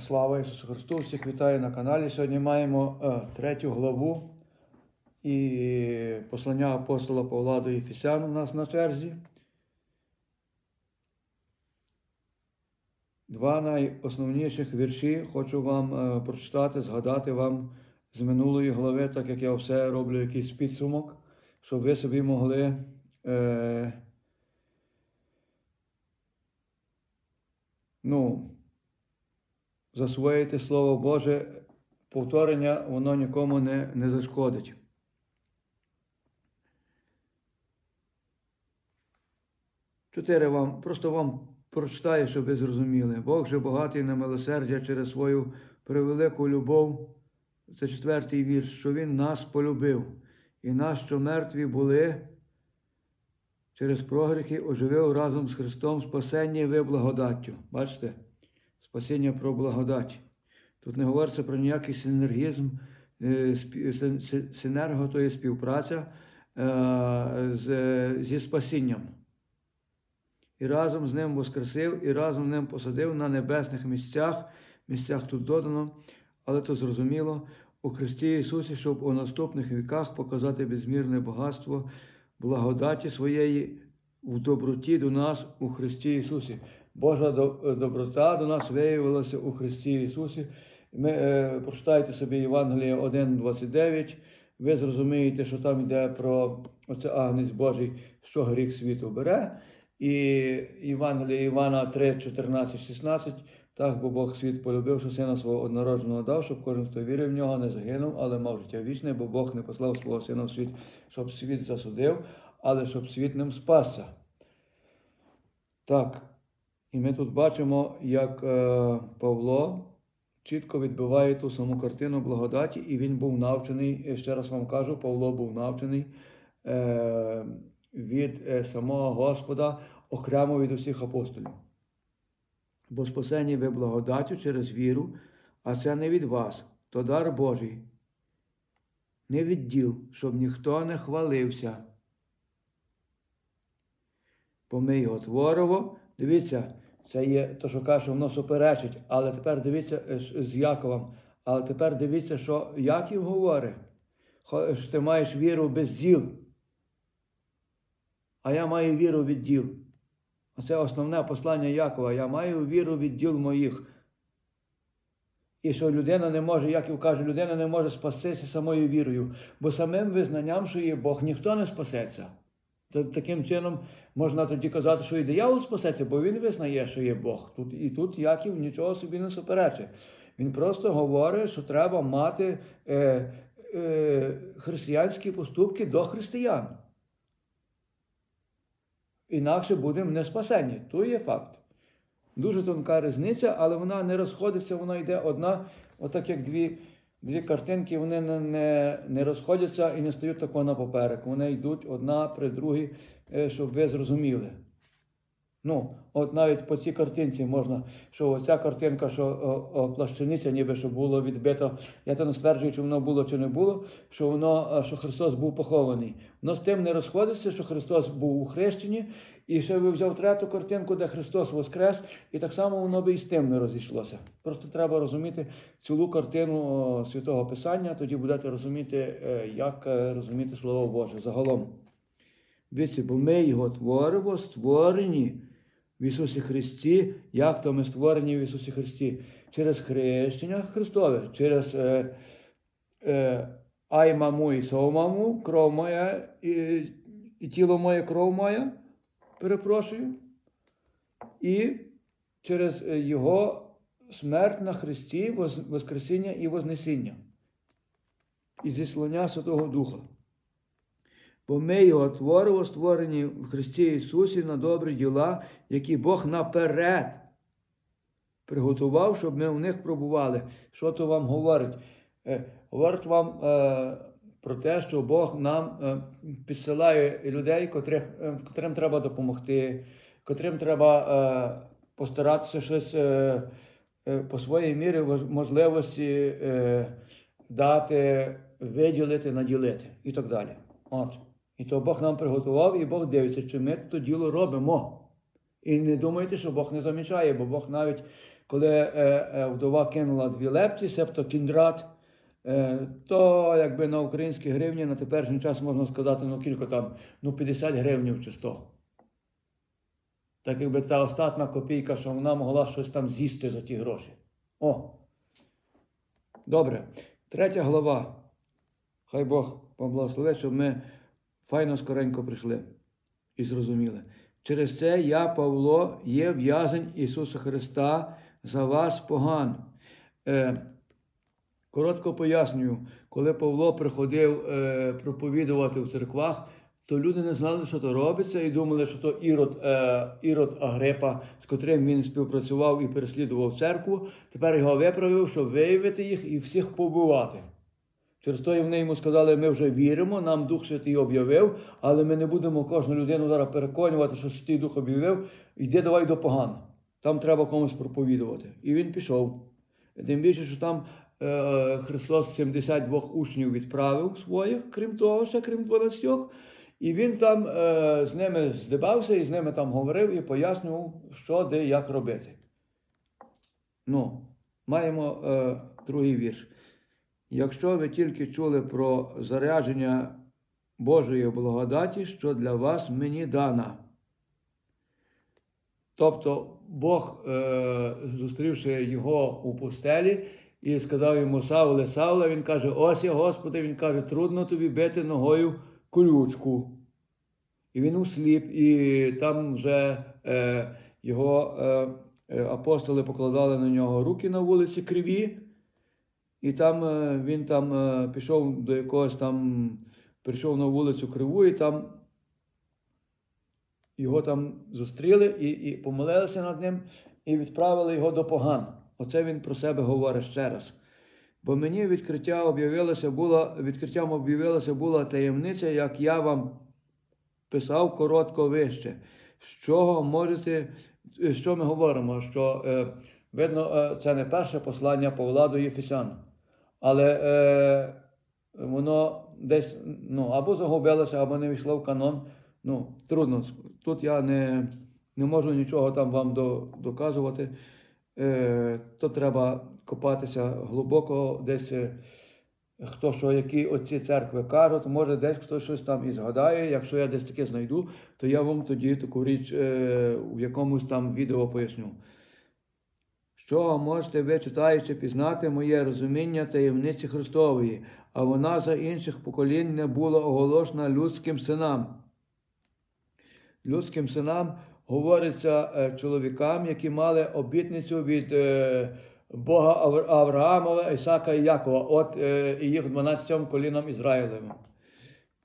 Слава Ісусу Христу! Всіх вітаю на каналі. Сьогодні маємо е, третю главу і послання апостола Павла до Єфесян у нас на черзі. Два найосновніших вірші хочу вам е, прочитати, згадати вам з минулої глави, так як я все роблю якийсь підсумок, щоб ви собі могли. Е, ну, засвоїти Слово Боже, повторення воно нікому не, не зашкодить. Чотири вам, просто вам прочитаю, щоб ви зрозуміли. Бог же багатий на милосердя через свою превелику любов. Це четвертий вірш, що Він нас полюбив, і нас, що мертві були, через прогріхи оживив разом з Христом спасення ви благодаттю. Бачите? Спасіння про благодать. Тут не говориться про ніякий синергізм, е, синерго, то є співпраця е, зі спасінням. І разом з ним воскресив, і разом з ним посадив на небесних місцях, місцях тут додано, але то зрозуміло, у Христі Ісусі, щоб у наступних віках показати безмірне багатство благодаті своєї в доброті до нас у Христі Ісусі. Божа доброта до нас виявилася у Христі Ісусі. Ми е, прочитайте собі Євангеліє 1,29. Ви зрозумієте, що там йде про оце Агнець Божий, що гріх світу бере. І Євангеліє Івана 3, 14, 16. Так, бо Бог світ полюбив, що сина свого однородженого дав, щоб кожен, хто вірив в нього, не загинув, але мав життя вічне, бо Бог не послав свого сина в світ, щоб світ засудив, але щоб світ ним спасся. Так, і ми тут бачимо, як е, Павло чітко відбиває ту саму картину благодаті, і він був навчений, ще раз вам кажу, Павло був навчений е, від е, самого Господа окремо від усіх апостолів. Бо спасені ви благодаттю через віру, а це не від вас, то дар Божий, не від діл, щоб ніхто не хвалився. Бо ми його творово. Дивіться, це є то, що каже, що воно суперечить. Але тепер дивіться е, з Яковом. Але тепер дивіться, що Яків говорить, що ти маєш віру без діл. А я маю віру від діл. Оце основне послання Якова. Я маю віру від діл моїх. І що людина не може, Яків каже, людина не може спастися самою вірою, бо самим визнанням, що є Бог, ніхто не спасеться. Та- Таким чином можна тоді казати, що і диявол спасеться, бо він визнає, що є Бог. Тут, і тут Яків нічого собі не суперечить. Він просто говорить, що треба мати е, е, християнські поступки до християн. Інакше будемо не спасені. То є факт. Дуже тонка різниця, але вона не розходиться, вона йде одна, отак як дві, дві картинки, вони не, не, розходяться і не стають тако на поперек. Вони йдуть одна при другій, е, щоб ви зрозуміли. Ну, от навіть по цій картинці можна, що оця картинка, що о, о, плащаниця, ніби що було відбито, я то не стверджую, чи воно було, чи не було, що воно, е, що Христос був похований. Воно з тим не розходиться, що Христос був у хрещенні, і ще ви взяв третю картинку, де Христос воскрес, і так само воно би і з тим не розійшлося. Просто треба розуміти цілу картину Святого Писання, тоді будете розуміти, е, як е, розуміти Слово Боже загалом. Бо ми його творимо, створені в Ісусі Христі, як то ми створені в Ісусі Христі? Через хрещення Христове, через е, е, аймаму і совмаму, кров моя і, і тіло моє, кров моя, перепрошую, і через е, Його смерть на Христі, Воскресіння і Вознесіння, і зіслання Святого Духа. Бо ми його творимо, створені в Христі Ісусі на добрі діла, які Бог наперед приготував, щоб ми в них пробували. Що то вам говорить? Е, говорить вам е, про те, що Бог нам е, підсилає людей, котрих, е, котрим треба допомогти, котрим треба е, постаратися щось е, е, по своїй мірі можливості е, дати, виділити, наділити і так далі. От. І то Бог нам приготував, і Бог дивиться, чи ми то діло робимо. І не думайте, що Бог не замічає, бо Бог навіть коли е, е, вдова кинула дві лепті, себто кіндрат, е, то якби на українській гривні на теперішній час можна сказати, ну кілько там, ну 50 гривнів чи 100. Так якби та остатна копійка, що вона могла щось там з'їсти за ті гроші. О! Добре. Третя глава. Хай Бог поблагословить, щоб ми файно скоренько прийшли і зрозуміли. Через це я, Павло, є в'язень Ісуса Христа за вас поган. Е, коротко пояснюю, коли Павло приходив е, проповідувати в церквах, то люди не знали, що то робиться, і думали, що то Ірод, е, Ірод Агрипа, з котрим він співпрацював і переслідував церкву. Тепер його виправив, щоб виявити їх і всіх побивати. Через то вони йому сказали, ми вже віримо, нам Дух Святий об'явив, але ми не будемо кожну людину зараз переконувати, що Святий Дух об'явив, йди давай до поган. Там треба комусь проповідувати. І він пішов. Тим більше, що там е, Христос 72 учнів відправив своїх, крім того, ще крім 12. І він там е, з ними здибався і з ними там говорив і пояснював, що де як робити. Ну, маємо е, другий вірш. Якщо ви тільки чули про зарядження Божої благодаті, що для вас мені дана. Тобто Бог, е, зустрівши його у пустелі, і сказав йому Савле, Савле, він каже: Ось я, Господи, він каже, трудно тобі бити ногою колючку. І він усліп, і там вже е, його е, е, апостоли покладали на нього руки на вулиці криві. І там е, він там е, пішов до якогось там, прийшов на вулицю Криву, і там його там зустріли і, і помолилися над ним, і відправили його до поган. Оце він про себе говорить ще раз. Бо мені відкриття об'явилося була, відкриттям об'явилася була таємниця, як я вам писав коротко вище. З чого можете, е, що ми говоримо? Що е, видно, е, це не перше послання Павла до Єфесян, але е, воно десь ну, або загубилося, або не війшло в канон. Ну, трудно. Тут я не, не можу нічого там вам до, доказувати. Е, то треба копатися глибоко, десь е, хто що, які оці церкви кажуть, може десь хтось щось там і згадає. Якщо я десь таке знайду, то я вам тоді таку річ е, в якомусь там відео поясню. Що можете ви, читаючи, пізнати моє розуміння таємниці Христової, а вона за інших поколінь не була оголошена людським синам. Людським синам говориться е, чоловікам, які мали обітницю від е, Бога Авраамова, Ісака і Якова, от е, і їх 12 колінам Ізраїлевим.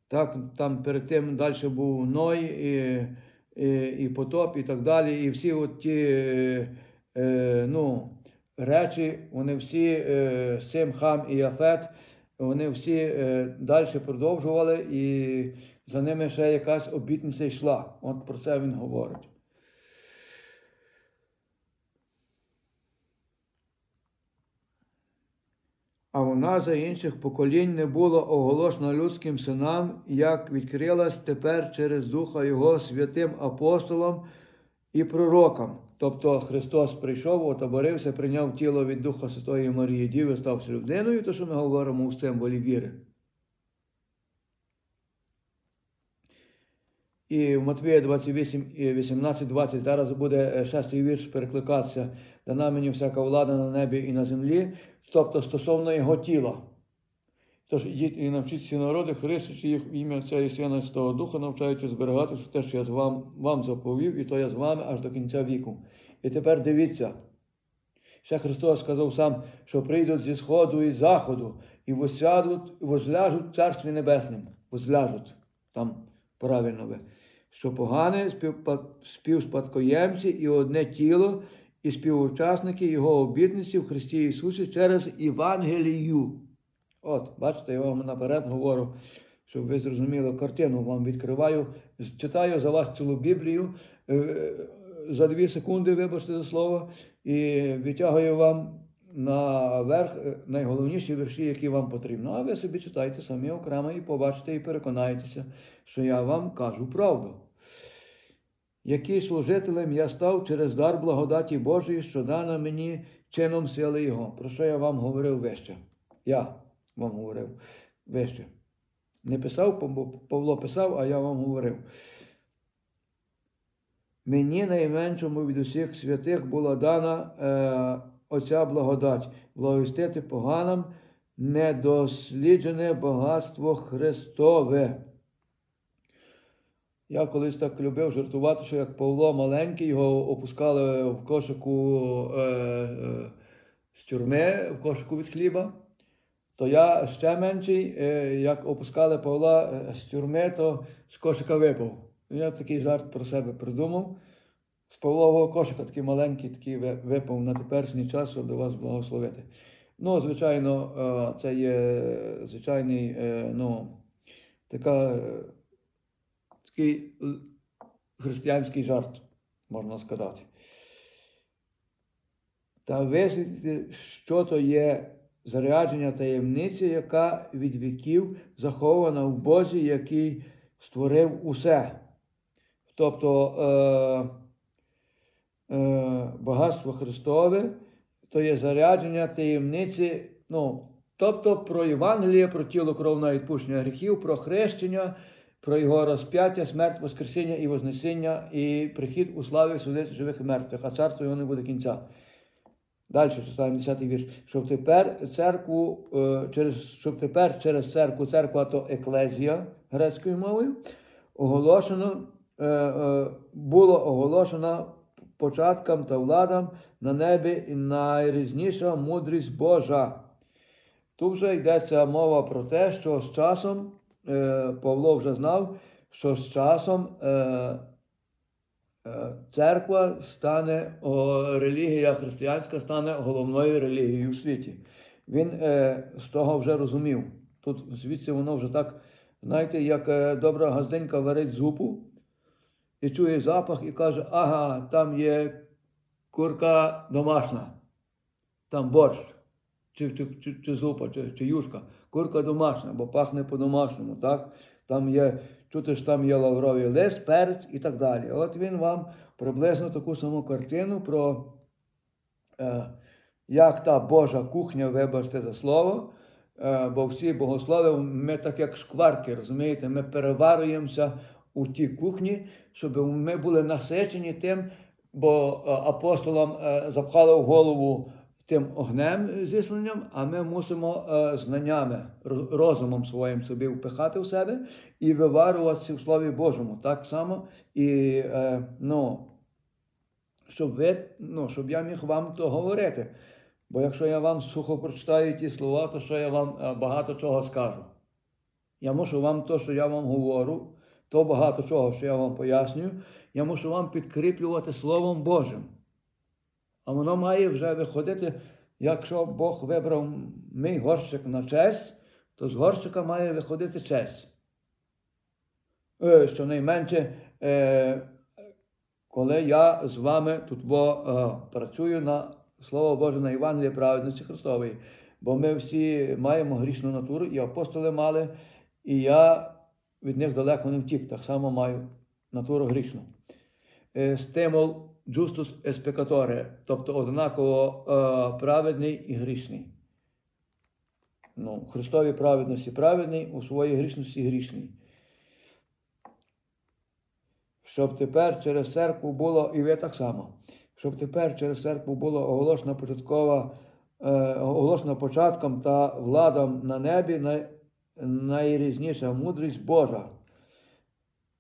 Так, там перед тим далі був Ной і, і, і Потоп, і так далі. І всі от ті е, ну, речі, вони всі, е, Сим, Хам і Яфет, вони всі е, далі продовжували, і за ними ще якась обітниця йшла. От про це він говорить. А вона за інших поколінь не була оголошена людським синам, як відкрилась тепер через Духа Його святим апостолам і пророкам. Тобто Христос прийшов, отоборився, прийняв тіло від Духа Святої Марії Діви, стався людиною, то що ми говоримо у символі віри. І в Матвія 28, 18, 20 зараз буде е, шестий вірш перекликатися. Дана мені всяка влада на небі і на землі, тобто стосовно його тіла. Тож ідіть і навчіть всі народи, хрестячи їх в ім'я Отця і Сина і Святого Духа, навчаючи зберігати все те, що я вам, вам заповів, і то я з вами аж до кінця віку. І тепер дивіться. Ще Христос сказав сам, що прийдуть зі сходу і заходу, і восядуть, возляжуть Царстві Небеснім. Возляжуть. Там правильно ви. Що погане співспадкоємці і одне тіло, і співучасники Його обітниці в Христі Ісусі через Євангелію. От, бачите, я вам наперед говорю, щоб ви зрозуміли картину, вам відкриваю, читаю за вас цілу Біблію е, за дві секунди, вибачте за слово, і витягую вам наверх е, найголовніші вірші, які вам потрібно. А ви собі читайте самі окремо і побачите, і переконаєтеся, що я вам кажу правду. який служителем я став через дар благодаті Божої, що дана мені чином сили Його. Про що я вам говорив вище? Я вам говорив вище. Не писав, Пав- Павло писав, а я вам говорив. Мені найменшому від усіх святих була дана е, оця благодать, благовістити поганам недосліджене багатство Христове. Я колись так любив жартувати, що як Павло маленький, його опускали в кошику е, е, з тюрми, в кошику від хліба. То я ще менший, е, як опускали Павла е, з тюрми, то з кошика випав. Я такий жарт про себе придумав. З Павлового кошика такий маленький, такий випав на теперішній час, щоб до вас благословити. Ну, звичайно, е, це є звичайний, ну, така, такий християнський жарт, можна сказати. Та висвітлити, що то є зарядження таємниці, яка від віків захована в Бозі, який створив усе. Тобто е, е, багатство Христове, то є зарядження таємниці, ну, тобто про Євангеліє, про тіло кров на відпущення гріхів, про хрещення, про його розп'яття, смерть, Воскресіння і Вознесіння, і прихід у славі судити живих і мертвих, а царство його не буде кінця. Далі читаємо 10 вірш. Щоб тепер церкву, е, через, щоб тепер через церкву, церква то еклезія грецькою мовою, оголошено, е, е, було оголошено початкам та владам на небі і найрізніша мудрість Божа. Тут вже йдеться мова про те, що з часом Павло вже знав, що з часом церква стане, релігія християнська стане головною релігією у світі. Він е, з того вже розумів. Тут звідси воно вже так, знаєте, як е, добра газденька варить зупу і чує запах і каже, ага, там є курка домашня, там борщ, чи, чи, чи, чи зупа, чи, чи юшка. Курка домашня, бо пахне по-домашньому, так? Там є, чути ж там є лавровий лист, перець і так далі. От він вам приблизно таку саму картину про е, як та Божа кухня, вибачте за слово, е, бо всі богослови, ми так як шкварки, розумієте, ми переварюємося у тій кухні, щоб ми були насичені тим, бо е, апостолам е, запхали в голову тим огнем зісленням, а ми мусимо е, знаннями, розумом своїм собі впихати в себе і виварюватися в Слові Божому. Так само і е, ну, щоб ви, ну, щоб я міг вам то говорити. Бо якщо я вам сухо прочитаю ті слова, то що я вам е, багато чого скажу. Я мушу вам то, що я вам говорю, то багато чого, що я вам пояснюю, я мушу вам підкріплювати Словом Божим. А воно має вже виходити, якщо Бог вибрав мій горщик на честь, то з горщика має виходити честь. Е, Щонайменше, е, коли я з вами тут бо, е, працюю на Слово Боже на Євангелії праведності Христової, бо ми всі маємо грішну натуру, і апостоли мали, і я від них далеко не втік, так само маю натуру грішну. Стимул es peccatore, тобто однаково е, праведний і грішний. Ну, в праведності праведний, у своїй грішності грішний. Щоб тепер через церкву було, і ви так само, щоб тепер через церкву було оголошено початкова, е, оголошено початком та владам на небі най, найрізніша мудрість Божа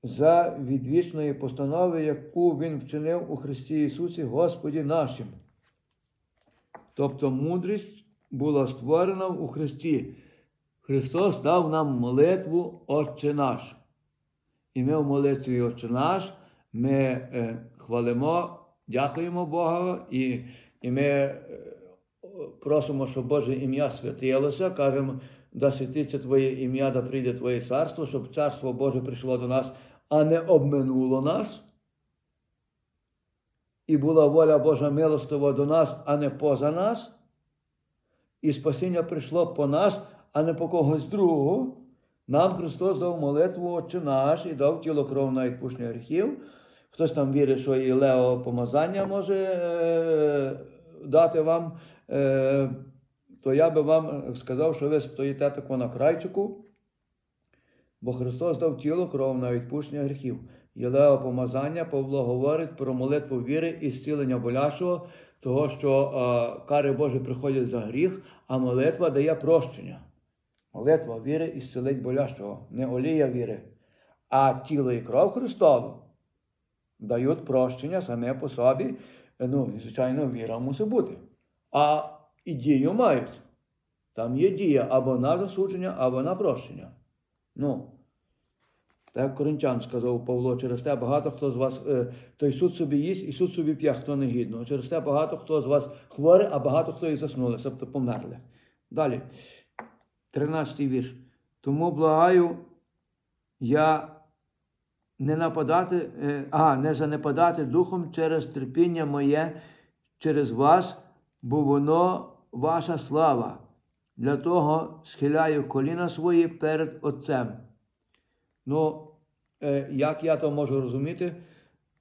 за відвічної постанови, яку Він вчинив у Христі Ісусі Господі нашим. Тобто мудрість була створена у Христі. Христос дав нам молитву Отче наш. І ми в молитві Отче наш ми е, хвалимо, дякуємо Богу і, і ми е, просимо, щоб Боже ім'я святилося, кажемо, да святиться Твоє ім'я, да прийде Твоє царство, щоб царство Боже прийшло до нас, а не обминуло нас. І була воля Божа милостива до нас, а не поза нас. І спасіння прийшло по нас, а не по когось другого. Нам Христос дав молитву Отче наш і дав тіло кров на відпущення гріхів, хтось там вірить, що і Лео помазання може е, дати вам, е, то я би вам сказав, що ви стоїте тако на крайчику, бо Христос дав тіло кров на відпущення гріхів. Єлео помазання, Павло говорить про молитву віри і зцілення болящого, того, що е, кари Божі приходять за гріх, а молитва дає прощення. Молитва віри і зцілить болящого, не олія віри, а тіло і кров Христову дають прощення саме по собі. Ну, звичайно, віра мусить бути. А і дію мають. Там є дія або на засудження, або на прощення. Ну, так Коринтян сказав Павло, через те багато хто з вас, е, той суд собі їсть і суд собі п'є, хто не гідно. Через те багато хто з вас хворий, а багато хто і заснули, тобто померли. Далі, 13 вірш. Тому благаю я не нападати, е, а, не занепадати духом через терпіння моє, через вас, бо воно ваша слава. Для того схиляю коліна свої перед Отцем. Ну, е, як я то можу розуміти,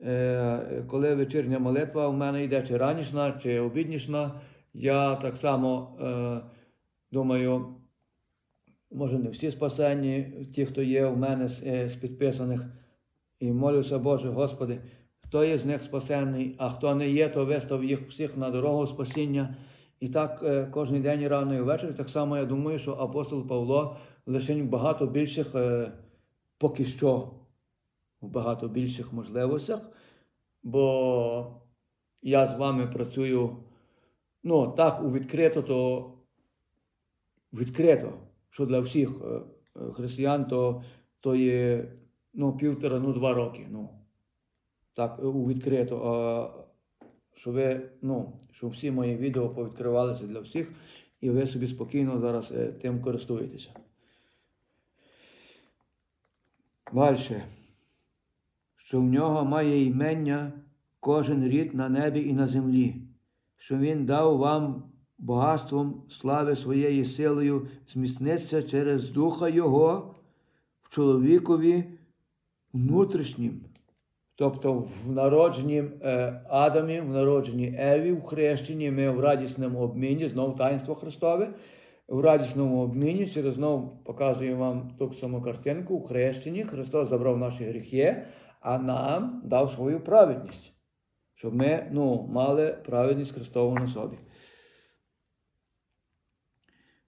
е, коли вечірня молитва у мене йде чи ранішна, чи обіднішна, я так само е, думаю, може не всі спасені, ті, хто є у мене з, підписаних, і молюся, Боже, Господи, хто є з них спасений, а хто не є, то вистав їх всіх на дорогу спасіння. І так е, кожен день і рано і ввечері. Так само я думаю, що апостол Павло лише в багато більших, е, поки що, в багато більших можливостях, бо я з вами працюю, ну, так, у відкрито, то відкрито, що для всіх е, християн, то, то є ну, півтора, ну, два роки. Ну, так, у відкрито. А, що ви, ну, щоб всі мої відео повідкривалися для всіх, і ви собі спокійно зараз е, тим користуєтеся. Далі. Що в нього має імення кожен рід на небі і на землі, що він дав вам багатством слави своєю силою зміцнитися через Духа Його в чоловікові внутрішнім. Тобто в народженні е, Адамі, в народженні Еві, в хрещенні ми в радісному обміні, знову таїнство Христове, в радісному обміні, через знову показую вам ту саму картинку, в хрещенні Христос забрав наші гріхи, а нам дав свою праведність, щоб ми ну, мали праведність Христову на собі.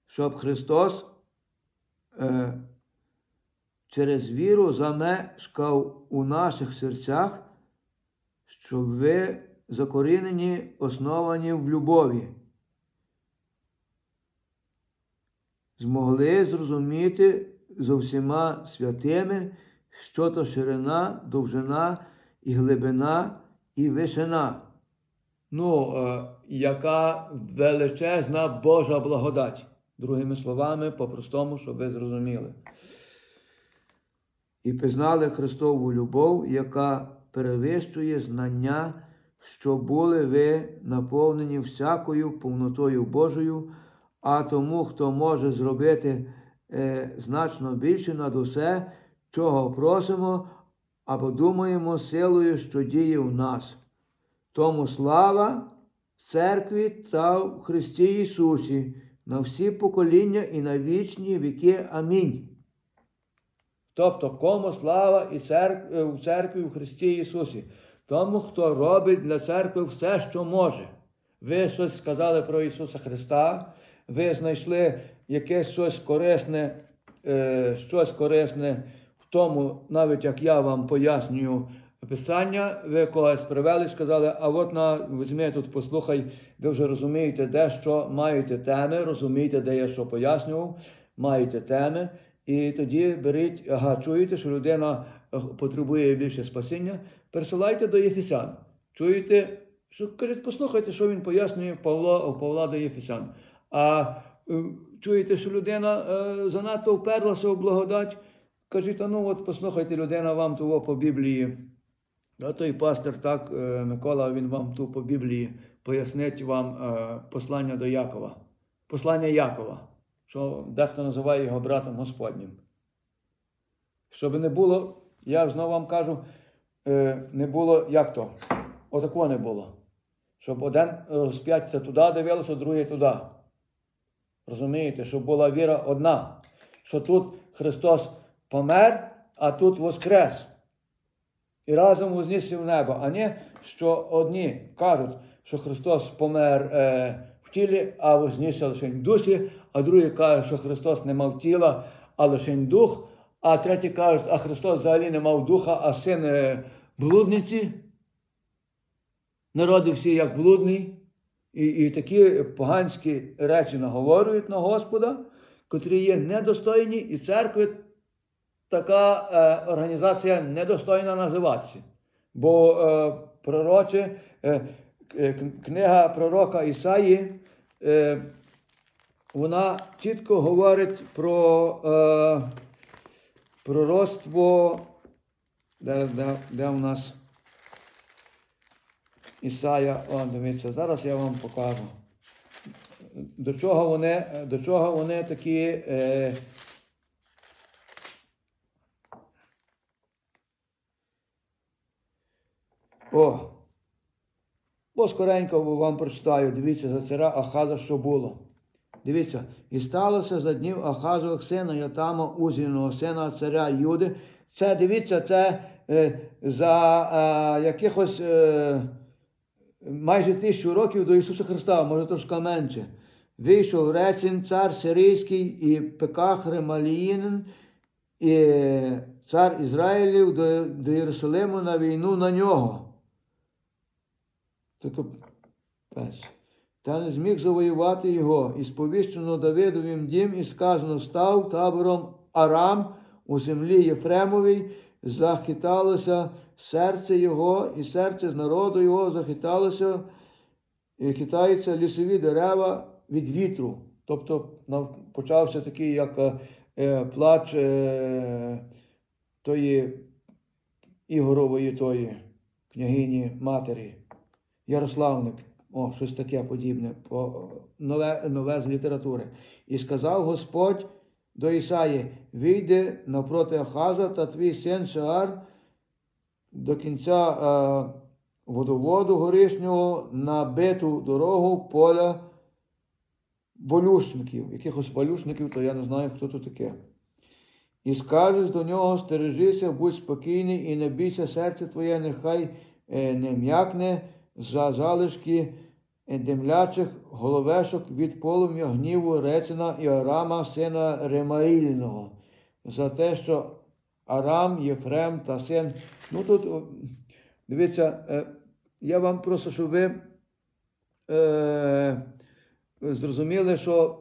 Щоб Христос е, через віру замешкав у наших серцях, щоб ви закорінені, основані в любові, змогли зрозуміти зо всіма святими, що то ширина, довжина і глибина і вишина. Ну, е, яка величезна Божа благодать. Другими словами, по-простому, щоб ви зрозуміли і пізнали Христову любов, яка перевищує знання, що були ви наповнені всякою повнотою Божою, а тому, хто може зробити е, значно більше над усе, чого просимо або думаємо силою, що діє в нас. Тому слава церкві та в Христі Ісусі на всі покоління і на вічні віки. Амінь. Тобто, кому слава і церкві, у церкві в Христі Ісусі, тому, хто робить для церкви все, що може. Ви щось сказали про Ісуса Христа, ви знайшли якесь щось корисне, е, щось корисне в тому, навіть як я вам пояснюю Писання, ви когось привели сказали, а от на візьми тут, послухай, ви вже розумієте, де що маєте теми, розумієте, де я що пояснював, маєте теми. І тоді беріть, ага, чуєте, що людина е, потребує більше спасіння, пересилайте до Єфесян. Чуєте, що кажуть, послухайте, що він пояснює Павло, Павла до Єфесян. А е, чуєте, що людина е, занадто вперлася в благодать. Кажіть, а ну от послухайте, людина вам того по Біблії. А той пастор так, е, Микола, він вам ту по Біблії пояснить вам е, послання до Якова. Послання Якова що дехто називає його братом Господнім. Щоб не було, я знову вам кажу, е, не було, як то? Отакого не було. Щоб один розп'яття туди дивилося, другий туди. Розумієте, щоб була віра одна. Що тут Христос помер, а тут воскрес. І разом вознісся в небо. А не, що одні кажуть, що Христос помер е, тілі, а вознісся лише в дусі, а другі кажуть, що Христос не мав тіла, а лише дух, а треті кажуть, а Христос взагалі не мав духа, а син е, блудниці. Народився як блудний. І, і такі поганські речі наговорюють на Господа, котрі є недостойні, і церкви така е, організація недостойна називатися. Бо е, пророче, е, книга пророка Ісаї, е, вона чітко говорить про е, пророцтво, де, де, де у нас Ісая, о, дивіться, зараз я вам покажу. До чого вони, до чого вони такі. Е, О! Скоренько вам прочитаю, дивіться за царя Ахаза, що було. Дивіться, і сталося за днів Ахазових сина Ятама, Узіного сина царя Юди. Це дивіться, це е, за е, якихось е, майже тисячу років до Ісуса Христа, може трошки менше. Вийшов Рецін, цар сирійський, і Пеках Ремаліїнин, і цар Ізраїлів до, до Єрусалиму на війну на нього. Таке пес. Та не зміг завоювати його, і сповіщено Давидовім дім, і сказано, став табором Арам у землі Єфремовій, захиталося серце його, і серце з народу його захиталося, і хитаються лісові дерева від вітру. Тобто почався такий, як е, е, плач е, тої Ігорової тої княгині матері. Ярославник, о, щось таке подібне, по, нове, нове з літератури. І сказав Господь до Ісаї: вийди навпроти Ахаза та твій син Шаар до кінця е, водоводу горішнього на биту дорогу поля болюшників. Якихось болюшників, то я не знаю, хто то таке. І скажеш до нього, стережися, будь спокійний і не бійся серце твоє, нехай е, не м'якне за залишки демлячих головешок від полум'я гніву Рецина і Арама, сина Ремаїльного, за те, що Арам, Єфрем та син. Ну тут, дивіться, е, я вам просто, щоб ви е, зрозуміли, що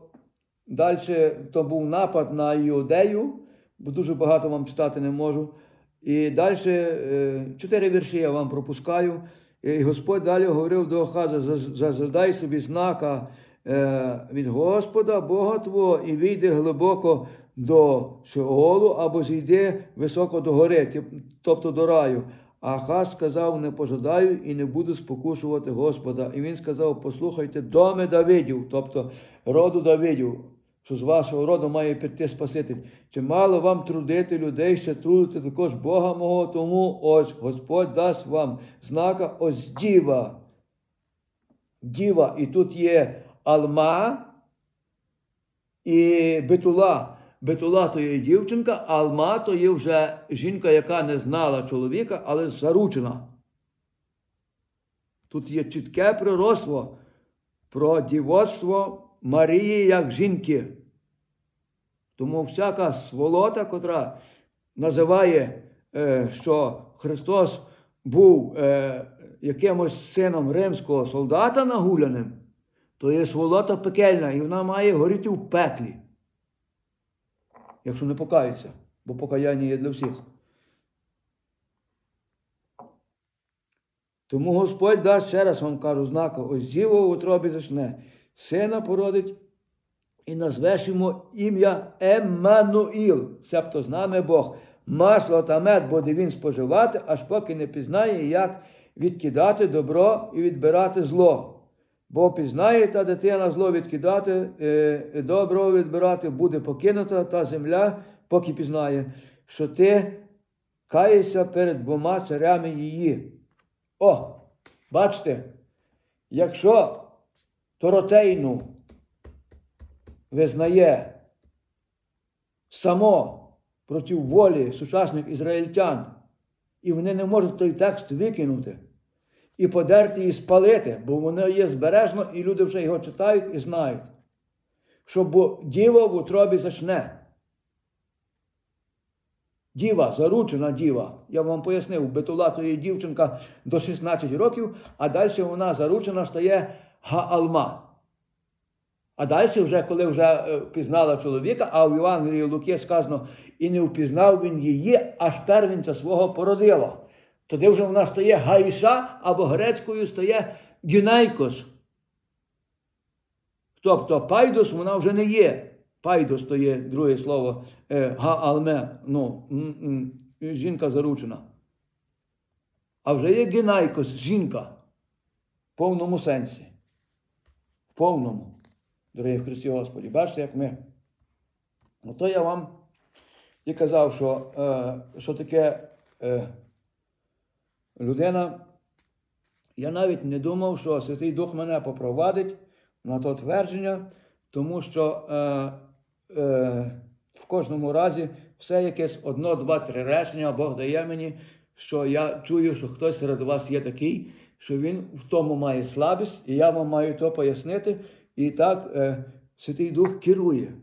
далі то був напад на Іудею, бо дуже багато вам читати не можу. І далі е, чотири вірші я вам пропускаю. І Господь далі говорив до Ахаза, «Заз- заздай собі знака е, від Господа, Бога Твого, і війди глибоко до Шеолу, або зійди високо до гори, тобто до раю. А Ахаз сказав, не пожадаю і не буду спокушувати Господа. І він сказав, послухайте, доми Давидів, тобто роду Давидів, що з вашого роду має піти Спаситель. Чи мало вам трудити людей, ще трудити також Бога мого, тому ось Господь дасть вам знака, ось діва. Діва, і тут є Алма і Бетула. Бетула то є дівчинка, Алма то є вже жінка, яка не знала чоловіка, але заручена. Тут є чітке пророцтво про дівоцтво Марії як жінки. Тому всяка сволота, котра називає, е, що Христос був е, якимось сином римського солдата нагуляним, то є сволота пекельна, і вона має горіти в пеклі. Якщо не покаються, бо покаяння є для всіх. Тому Господь дасть ще раз вам кажу знака, ось діво в утробі зачне, сина породить і назвеш йому ім'я Еммануїл, себто з нами Бог. Масло та мед буде він споживати, аж поки не пізнає, як відкидати добро і відбирати зло. Бо пізнає та дитина зло відкидати, е, добро відбирати буде покинута та земля, поки пізнає, що ти кається перед двома царями її. О, бачите, якщо Торотейну визнає само проти волі сучасних ізраїльтян, і вони не можуть той текст викинути і подерти і спалити, бо воно є збережно, і люди вже його читають і знають. Що бо діва в утробі зачне. Діва, заручена діва. Я вам пояснив, Бетула то є дівчинка до 16 років, а далі вона заручена стає Гаалма. А далі, вже, коли вже е, впізнала чоловіка, а в Євангелії Луки сказано, і не впізнав він її, аж первенця свого породила. Тоді вже вона стає Гаїша або грецькою стає Гінайкос. Тобто пайдос вона вже не є. Пайдос то є друге слово е, гаалме, ну, жінка заручена. А вже є гінайкос, жінка. В повному сенсі. Повному, дорогі Христі Господі. Бачите, як ми. Ото я вам і казав, що, е, що таке е, людина. Я навіть не думав, що Святий Дух мене попровадить на то твердження, тому що е, е, в кожному разі все якесь одно, два, три речення Бог дає мені, що я чую, що хтось серед вас є такий, що він в тому має слабість, і я вам маю то пояснити. І так е, Святий Дух керує.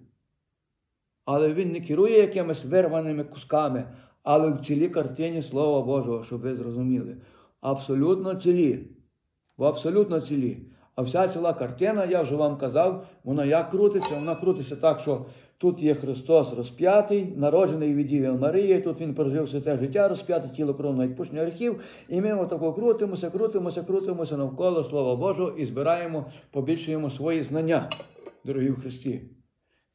Але він не керує якимись вирваними кусками, але в цілій картині Слова Божого, щоб ви зрозуміли. Абсолютно цілі. В абсолютно цілі. А вся ціла картина, я вже вам казав, вона як крутиться, вона крутиться так, що тут є Христос розп'ятий, народжений від Діви Марії, тут він прожив святе життя, розп'яте тіло кровно відпущення гріхів, і ми отако крутимося, крутимося, крутимося навколо Слова Божого і збираємо, побільшуємо свої знання, дорогі в Христі.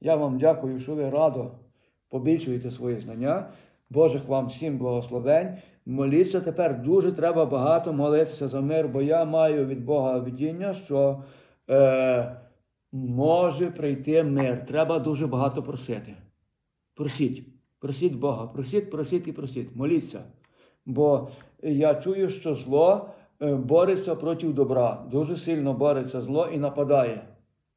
Я вам дякую, що ви радо побільшуєте свої знання. Божих вам всім благословень. Моліться тепер дуже треба багато молитися за мир, бо я маю від Бога видіння, що е, може прийти мир. Треба дуже багато просити. Просіть, просіть Бога, просіть, просіть і просіть. Моліться. Бо я чую, що зло е, бореться проти добра, дуже сильно бореться зло і нападає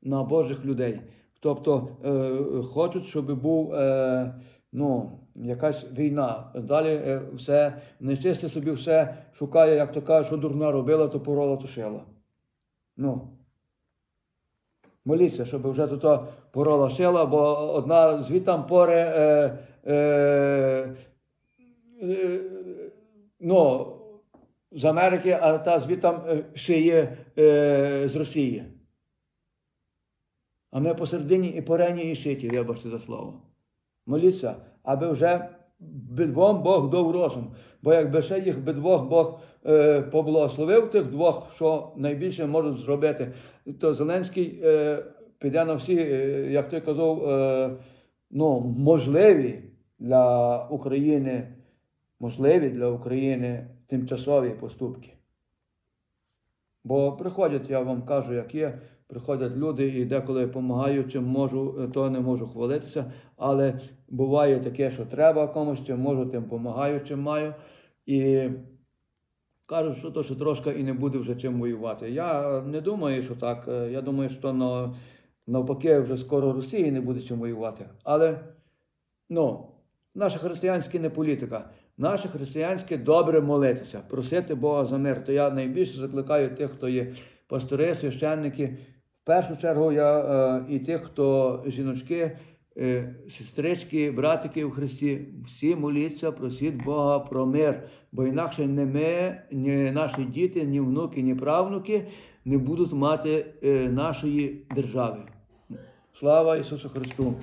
на Божих людей. Тобто е, хочуть, щоб був е, ну, якась війна. Далі все, нечисте собі все шукає, як то кажуть, що дурна робила, то порола, то шила. Ну. Моліться, щоб вже тут порола шила, бо одна звітам поре е, е, е, ну, з Америки, а та звітам е, шиє е, з Росії. А ми посередині і порені, і шиті, вибачте за слово. Моліться, аби вже бідвом Бог дав розум. Бо якби ще їх бідвох Бог е, поблагословив тих двох, що найбільше можуть зробити, то Зеленський е, піде на всі, е, як той казав, е, ну, можливі для України, можливі для України тимчасові поступки. Бо приходять, я вам кажу, як є, приходять люди і деколи допомагаю, чим можу, то не можу хвалитися. Але буває таке, що треба комусь, чим можу, тим допомагаю, чим маю. І кажуть, що то ще трошки і не буде вже чим воювати. Я не думаю, що так. Я думаю, що на, навпаки вже скоро Росії не буде чим воювати. Але ну, наша християнська не політика. Наше християнське добре молитися, просити Бога за мир. То я найбільше закликаю тих, хто є пастори, священники. В першу чергу я е, і тих, хто жіночки, е, сестрички, братики в Христі, всі моліться, просіть Бога про мир. Бо інакше не ми, ні наші діти, ні внуки, ні правнуки не будуть мати е, нашої держави. Слава Ісусу Христу!